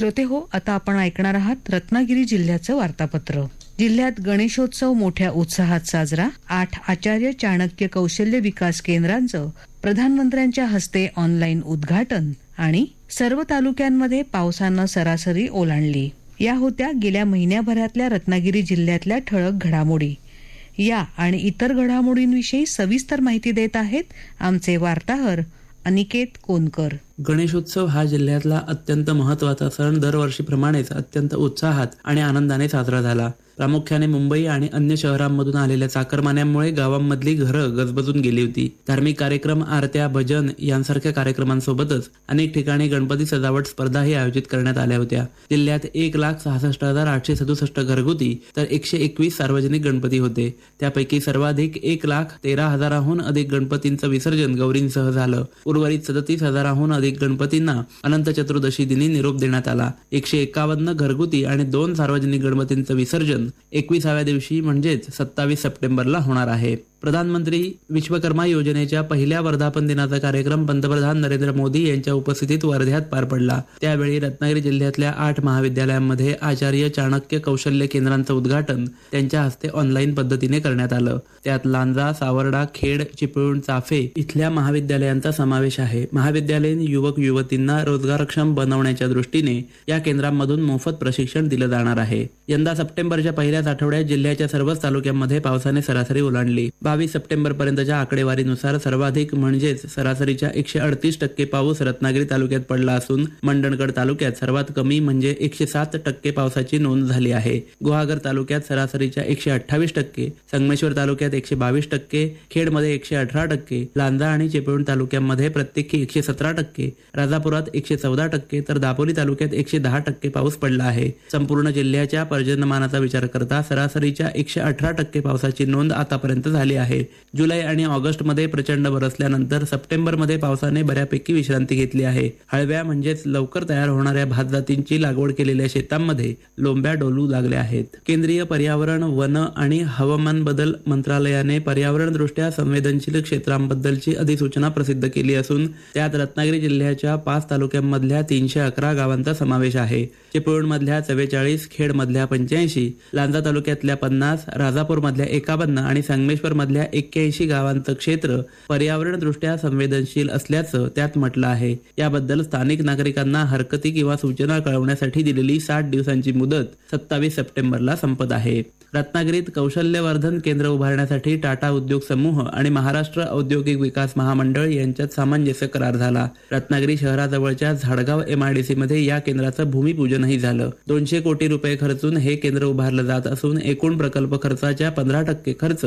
श्रोते हो आता आपण ऐकणार आहात रत्नागिरी जिल्ह्याचं वार्तापत्र. जिल्ह्यात गणेशोत्सव मोठ्या उत्साहात साजरा. आठ आचार्य चाणक्य कौशल्य विकास केंद्रांचं प्रधानमंत्र्यांच्या हस्ते ऑनलाईन उद्घाटन आणि सर्व तालुक्यांमध्ये पावसानं सरासरी ओलांडली. या होत्या गेल्या महिन्याभरातल्या रत्नागिरी जिल्ह्यातल्या ठळक घडामोडी. या आणि इतर घडामोडींविषयी सविस्तर माहिती देत आहेत आमचे वार्ताहर अनिकेत कोनकर. गणेशोत्सव हा जिल्ह्यातला अत्यंत महत्त्वाचा सण दरवर्षीप्रमाणेच अत्यंत उत्साहात आणि आनंदाने साजरा झाला. प्रामुख्याने मुंबई आणि अन्य शहरांमधून आलेल्या चाकरमान्यांमुळे गावांमधली घरं गजबजून गेली होती. धार्मिक कार्यक्रम आरत्या भजन यांसारख्या कार्यक्रमांसोबतच अनेक ठिकाणी गणपती सजावट स्पर्धाही आयोजित करण्यात आल्या होत्या. जिल्ह्यात एक लाख सहासष्ट हजार आठशे सदुसष्ट घरगुती तर एकशे एकवीस सार्वजनिक गणपती होते. त्यापैकी सर्वाधिक एक लाख तेरा हजाराहून अधिक गणपतींचं विसर्जन गौरींसह झालं. उर्वरित सदतीस हजाराहून अधिक गणपतींना अनंत चतुर्दशी दिनी निरोप देण्यात आला. एकशे एकावन्न घरगुती आणि दोन सार्वजनिक गणपतींचं विसर्जन एकविसाव्या दिवशी म्हणजेच सत्तावीस सप्टेंबरला होणार आहे. प्रधानमंत्री विश्वकर्मा योजनेच्या पहिल्या वर्धापन दिनाचा कार्यक्रम पंतप्रधान नरेंद्र मोदी यांच्या उपस्थितीत वर्ध्यात पार पडला. त्यावेळी रत्नागिरी जिल्ह्यातल्या आठ महाविद्यालयांमध्ये आचार्य चाणक्य कौशल्य केंद्रांचं उद्घाटन त्यांच्या हस्ते ऑनलाईन पद्धतीने करण्यात आलं. त्यात लांजा सावर्डा खेड चिपळूण चाफे इथल्या महाविद्यालयांचा समावेश आहे. महाविद्यालयीन युवक युवतींना रोजगारक्षम बनवण्याच्या दृष्टीने या केंद्रांमधून मोफत प्रशिक्षण दिलं जाणार आहे. यंदा सप्टेंबरच्या पहिल्याच आठवड्यात जिल्ह्याच्या सर्वच तालुक्यांमध्ये पावसाने सरासरी ओलांडली. बावीस सप्टेंबर पर्यंतच्या आकडेवारीनुसार सर्वाधिक म्हणजेच सरासरीच्या एकशे अडतीस टक्के पाऊस रत्नागिरी तालुक्यात पडला असून मंडणगड तालुक्यात सर्वात कमी म्हणजे एकशे सात टक्के पावसाची नोंद झाली आहे. गुहागर तालुक्यात सरासरीच्या एकशे अठ्ठावीस टक्के संगमेश्वर तालुक्यात एकशे बावीस टक्के खेडमध्ये एकशे अठरा टक्के लांजा आणि चिपळूण तालुक्यामध्ये प्रत्येकी एकशे सतरा टक्के राजापुरात एकशे चौदा टक्के तर दापोली तालुक्यात एकशे दहा टक्के पाऊस पडला आहे. संपूर्ण जिल्ह्याच्या पर्जन्यमानाचा विचार करता सरासरीच्या एकशे अठरा टक्के पावसाची नोंद आतापर्यंत झाली आहे आहे. जुलै आणि ऑगस्टमध्ये प्रचंड बरसल्यानंतर सप्टेंबरमध्ये पावसाने बऱ्यापैकी विश्रांती घेतली आहे. हळव्या म्हणजेच लवकर तयार होणाऱ्या भात जातींची लागवड केलेल्या शेतांमध्ये लोंब्या डोलू लागल्या आहेत. केंद्रीय पर्यावरण वन आणि हवामान बदल मंत्रालयाने पर्यावरण दृष्ट्या संवेदनशील क्षेत्रांबद्दलची अधिसूचना प्रसिद्ध केली असून त्यात रत्नागिरी जिल्ह्याच्या पाच तालुक्यांमधल्या तीनशे अकरा गावांचा समावेश आहे. चिपळूणमधल्या चव्वेचाळीस खेडमधल्या पंच्याऐंशी लांजा तालुक्यातल्या पन्नास राजापूरमधल्या एकावन्न आणि संगमेश्वरमधल्या मधल्या एक्क्याऐंशी गावांचं क्षेत्र पर्यावरण दृष्ट्या संवेदनशील असल्याचं त्यात म्हटलं आहे. याबद्दल स्थानिक नागरिकांना हरकती किंवा सूचना कळवण्यासाठी दिलेली साठ दिवसांची मुदत सत्तावीस सप्टेंबरला संपत आहे. रत्नागिरीत कौशल्यवर्धन केंद्र उभारण्यासाठी टाटा उद्योग समूह आणि महाराष्ट्र औद्योगिक विकास महामंडळ यांच्यात सामंजस्य करार झाला. रत्नागिरी शहराजवळच्या झाडगाव एमआयडीसी मध्ये या केंद्राचं भूमिपूजनही झालं. दोनशे कोटी रुपये खर्चून हे केंद्र उभारलं जात असून एकूण प्रकल्प खर्चाच्या पंधरा टक्के खर्च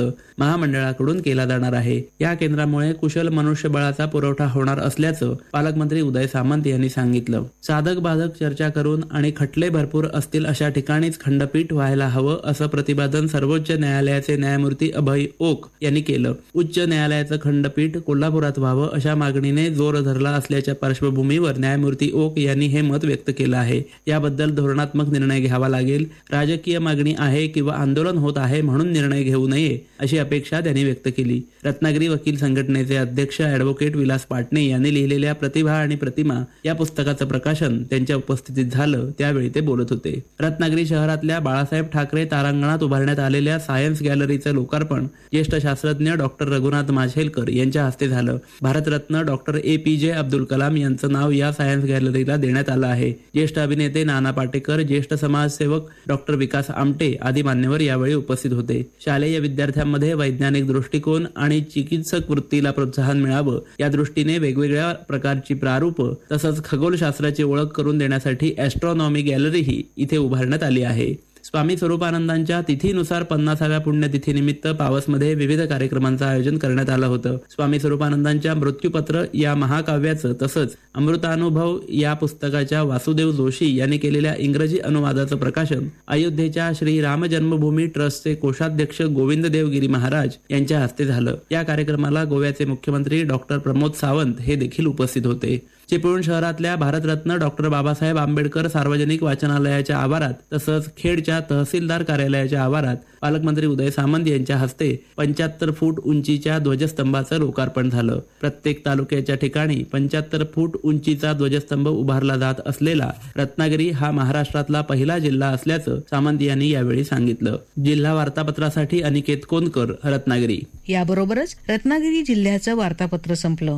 महामंडळाकडून केला जाणार आहे. या केंद्रामुळे कुशल मनुष्यबळाचा पुरवठा होणार असल्याचं पालकमंत्री उदय सामंत यांनी सांगितलं. साधक बाधक चर्चा करून आणि खटले भरपूर असतील अशा ठिकाणीच खंडपीठ व्हायला हवं असं प्रतिपादन सर्वोच्च न्यायालयाचे न्यायमूर्ती अभय ओक यांनी केलं. उच्च न्यायालयाचं खंडपीठ कोल्हापुरात व्हावं अशा मागणीने जोर धरला असल्याच्या पार्श्वभूमीवर न्यायमूर्ती ओक यांनी हे मत व्यक्त केलं आहे. याबद्दल धोरणात्मक निर्णय घ्यावा लागेल. राजकीय मागणी आहे किंवा आंदोलन होत आहे म्हणून निर्णय घेऊ नये अशी अपेक्षा त्यांनी व्यक्त केली. रत्नागिरी वकील संघटनेचे अध्यक्ष ऍडव्होकेट विलास पाटणे यांनी लिहिलेल्या प्रतिभा आणि प्रतिमा या पुस्तकाचं प्रकाशन त्यांच्या उपस्थितीत झालं त्यावेळी ते बोलत होते. रत्नागिरी शहरातल्या बाळासाहेब ठाकरे तारांगणात उभारण्यात आलेल्या सायन्स गॅलरीचं लोकार्पण ज्येष्ठ शास्त्रज्ञ डॉक्टर रघुनाथ माशेलकर यांच्या हस्ते झालं. Bharat Ratna doctor A. P. J. Abdul Kalam यांचं नाव या सायन्स गॅलरीला देण्यात आलं आहे. ज्येष्ठ अभिनेते नाना पाटेकर ज्येष्ठ समाजसेवक डॉक्टर विकास आमटे आदी मान्यवर यावेळी उपस्थित होते. शालेय विद्यार्थ्यांमध्ये वैज्ञानिक दृष्टिकोन आणि चिकित्सक वृत्तीला प्रोत्साहन मिळावं या दृष्टीने वेगवेगळ्या प्रकारची प्रारूप तसंच खगोलशास्त्राची ओळख करून देण्यासाठी ॲस्ट्रॉनॉमी गॅलरीही इथे उभारण्यात आली आहे. स्वामी स्वरूपानंदांच्या तिथीनुसार पन्नासाव्या पुण्यतिथीनिमित्त पावसमध्ये विविध कार्यक्रमांचं आयोजन करण्यात आलं होतं. स्वामी स्वरूपानंदांच्या मृत्यूपत्र या महाकाव्याचं तसंच अमृतानुभव या पुस्तकाच्या वासुदेव जोशी यांनी केलेल्या इंग्रजी अनुवादाचं प्रकाशन अयोध्येच्या श्री राम जन्मभूमी ट्रस्टचे कोषाध्यक्ष गोविंद देवगिरी महाराज यांच्या हस्ते झालं. या कार्यक्रमाला गोव्याचे मुख्यमंत्री डॉक्टर प्रमोद सावंत हे देखील उपस्थित होते. चिपळूण शहरातल्या भारतरत्न डॉक्टर बाबासाहेब आंबेडकर सार्वजनिक वाचनालयाच्या आवारात तसंच खेडच्या तहसीलदार कार्यालयाच्या आवारात पालकमंत्री उदय सामंत यांच्या हस्ते पंच्याहत्तर फूट उंचीच्या ध्वजस्तंभाचं लोकार्पण झालं. प्रत्येक तालुक्याच्या ठिकाणी पंच्याहत्तर फूट उंचीचा ध्वजस्तंभ उभारला जात असलेला रत्नागिरी हा महाराष्ट्रातला पहिला जिल्हा असल्याचं सामंत यांनी यावेळी सांगितलं. जिल्हा वार्तापत्रासाठी अनिकेत कोनकर रत्नागिरी. याबरोबरच रत्नागिरी जिल्ह्याचं वार्तापत्र संपलं.